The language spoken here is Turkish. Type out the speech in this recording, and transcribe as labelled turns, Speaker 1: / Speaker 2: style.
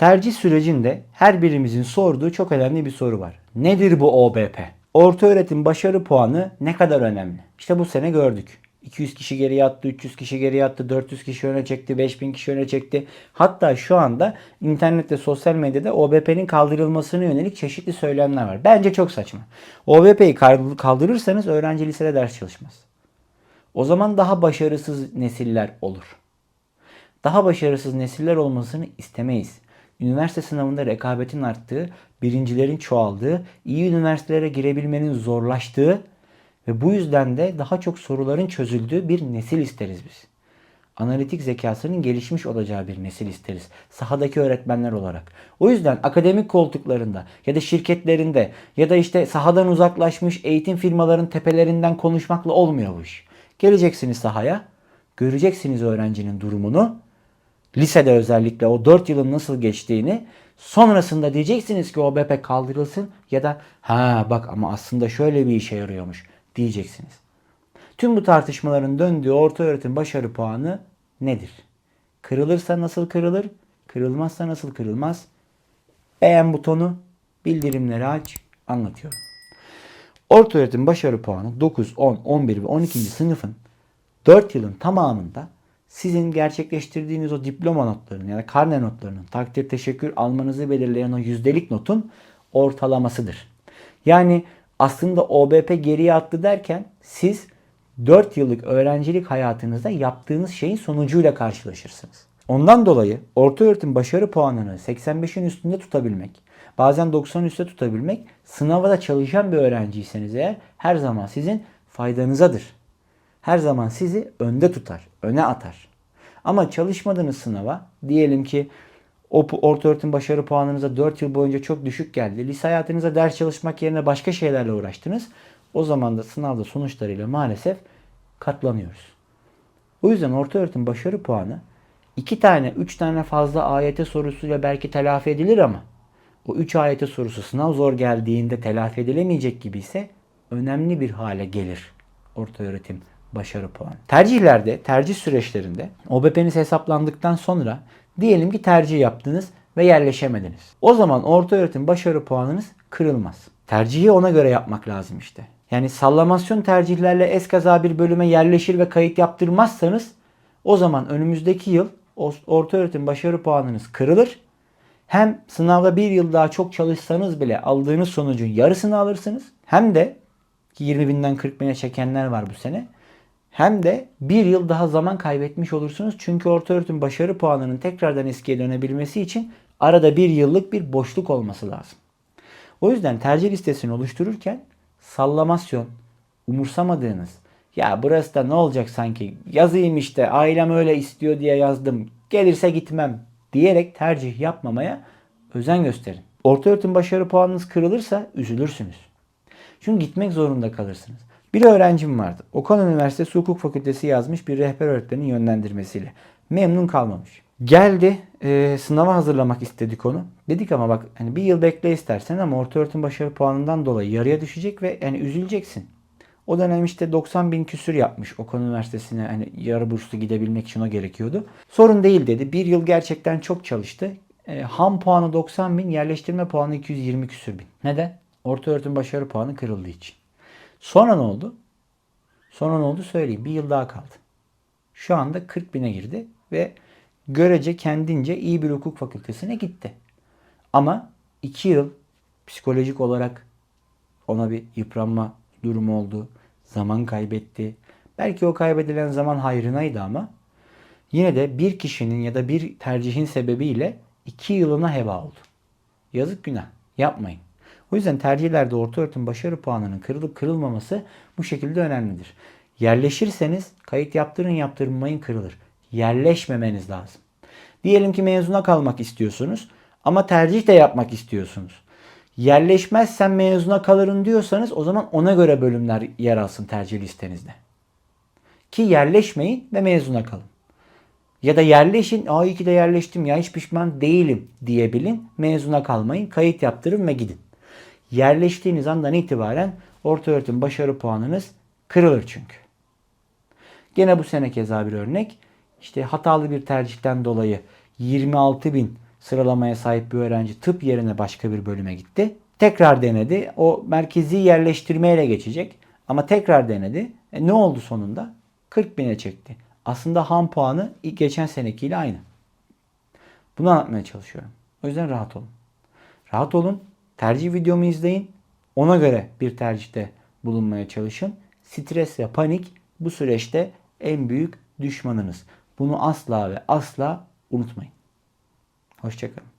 Speaker 1: Tercih sürecinde her birimizin sorduğu çok önemli bir soru var. Nedir bu OBP? Orta öğretim başarı puanı ne kadar önemli? İşte bu sene gördük. 200 kişi geriye attı, 300 kişi geriye attı, 400 kişi öne çekti, 5000 kişi öne çekti. Hatta şu anda internette, sosyal medyada OBP'nin kaldırılmasına yönelik çeşitli söylemler var. Bence çok saçma. OBP'yi kaldırırsanız öğrenci lisede ders çalışmaz. O zaman daha başarısız nesiller olur. Daha başarısız nesiller olmasını istemeyiz. Üniversite sınavında rekabetin arttığı, birincilerin çoğaldığı, iyi üniversitelere girebilmenin zorlaştığı ve bu yüzden de daha çok soruların çözüldüğü bir nesil isteriz biz. Analitik zekasının gelişmiş olacağı bir nesil isteriz. Sahadaki öğretmenler olarak. O yüzden akademik koltuklarında ya da şirketlerinde ya da işte sahadan uzaklaşmış eğitim firmaların tepelerinden konuşmakla olmuyor bu iş. Geleceksiniz sahaya, göreceksiniz öğrencinin durumunu. Lisede özellikle o 4 yılın nasıl geçtiğini sonrasında diyeceksiniz ki OBP kaldırılsın ya da ha bak ama aslında şöyle bir işe yarıyormuş diyeceksiniz. Tüm bu tartışmaların döndüğü orta öğretim başarı puanı nedir? Kırılırsa nasıl kırılır? Kırılmazsa nasıl kırılmaz? Beğen butonu, bildirimleri aç, anlatıyorum. Orta öğretim başarı puanı 9, 10, 11 ve 12. sınıfın 4 yılın tamamında sizin gerçekleştirdiğiniz o diploma notlarının ya da karne notlarının takdir teşekkür almanızı belirleyen o yüzdelik notun ortalamasıdır. Yani aslında OBP geriye attı derken siz 4 yıllık öğrencilik hayatınızda yaptığınız şeyin sonucuyla karşılaşırsınız. Ondan dolayı orta öğretim başarı puanını 85'in üstünde tutabilmek, bazen 90 üstte tutabilmek sınava da çalışan bir öğrenciyseniz eğer her zaman sizin faydanızadır. Her zaman sizi önde tutar, öne atar. Ama çalışmadığınız sınava diyelim ki o orta öğretim başarı puanınıza 4 yıl boyunca çok düşük geldi. Lise hayatınıza ders çalışmak yerine başka şeylerle uğraştınız. O zaman da sınavda sonuçlarıyla maalesef katlanıyoruz. O yüzden orta öğretim başarı puanı iki tane, üç tane fazla AYT sorusuyla belki telafi edilir ama o üç AYT sorusu sınav zor geldiğinde telafi edilemeyecek gibi ise önemli bir hale gelir orta öğretim başarı puanı. Tercihlerde, tercih süreçlerinde OBP'niz hesaplandıktan sonra diyelim ki tercih yaptınız ve yerleşemediniz. O zaman orta öğretim başarı puanınız kırılmaz. Tercihi ona göre yapmak lazım işte. Yani sallamasyon tercihlerle eskaza bir bölüme yerleşir ve kayıt yaptırmazsanız o zaman önümüzdeki yıl orta öğretim başarı puanınız kırılır. Hem sınavda bir yıl daha çok çalışsanız bile aldığınız sonucun yarısını alırsınız. Hem de ki 20 binden 40 bine çekenler var bu sene. Hem de bir yıl daha zaman kaybetmiş olursunuz. Çünkü orta öğretim başarı puanının tekrardan eskiye dönebilmesi için arada bir yıllık bir boşluk olması lazım. O yüzden tercih listesini oluştururken sallamasyon, umursamadığınız, ya burası da ne olacak sanki yazayım işte ailem öyle istiyor diye yazdım gelirse gitmem diyerek tercih yapmamaya özen gösterin. Orta öğretim başarı puanınız kırılırsa üzülürsünüz. Çünkü gitmek zorunda kalırsınız. Bir öğrencim vardı. Okan Üniversitesi Hukuk Fakültesi yazmış bir rehber öğretmenin yönlendirmesiyle. Memnun kalmamış. Geldi e, sınava hazırlamak istedik onu. Dedik ama bak hani bir yıl bekle istersen ama orta öğretim başarı puanından dolayı yarıya düşecek ve yani üzüleceksin. O dönem işte 90 bin küsür yapmış Okan Üniversitesi'ne hani yarı burslu gidebilmek için o gerekiyordu. Sorun değil dedi. Bir yıl gerçekten çok çalıştı. E, ham puanı 90 bin, yerleştirme puanı 220 küsür bin. Neden? Orta öğretim başarı puanı kırıldığı için. Sonra ne oldu? Sonra ne oldu söyleyeyim. Bir yıl daha kaldı. Şu anda 40 bine girdi ve görece kendince iyi bir hukuk fakültesine gitti. Ama 2 yıl psikolojik olarak ona bir yıpranma durumu oldu. Zaman kaybetti. Belki o kaybedilen zaman hayrınaydı ama yine de bir kişinin ya da bir tercihin sebebiyle 2 yılına heba oldu. Yazık günah. Yapmayın. O yüzden tercihlerde orta öğretim başarı puanının kırılıp kırılmaması bu şekilde önemlidir. Yerleşirseniz kayıt yaptırın yaptırmayın kırılır. Yerleşmemeniz lazım. Diyelim ki mezuna kalmak istiyorsunuz ama tercih de yapmak istiyorsunuz. Yerleşmezsen mezuna kalırım diyorsanız o zaman ona göre bölümler yer alsın tercih listenizde. Ki yerleşmeyin ve mezuna kalın. Ya da yerleşin, aa iyi ki de yerleştim ya hiç pişman değilim diyebilin. Mezuna kalmayın, kayıt yaptırın ve gidin. Yerleştiğiniz andan itibaren orta öğretim başarı puanınız kırılır çünkü. Gene bu sene keza bir örnek. İşte hatalı bir tercihten dolayı 26 bin sıralamaya sahip bir öğrenci tıp yerine başka bir bölüme gitti. Tekrar denedi. O merkezi yerleştirmeyle geçecek. Ama tekrar denedi. E, ne oldu sonunda? 40 bine çekti. Aslında ham puanı ilk geçen senekiyle aynı. Bunu anlatmaya çalışıyorum. O yüzden rahat olun. Rahat olun. Tercih videomu izleyin. Ona göre bir tercihte bulunmaya çalışın. Stres ve panik bu süreçte en büyük düşmanınız. Bunu asla ve asla unutmayın. Hoşçakalın.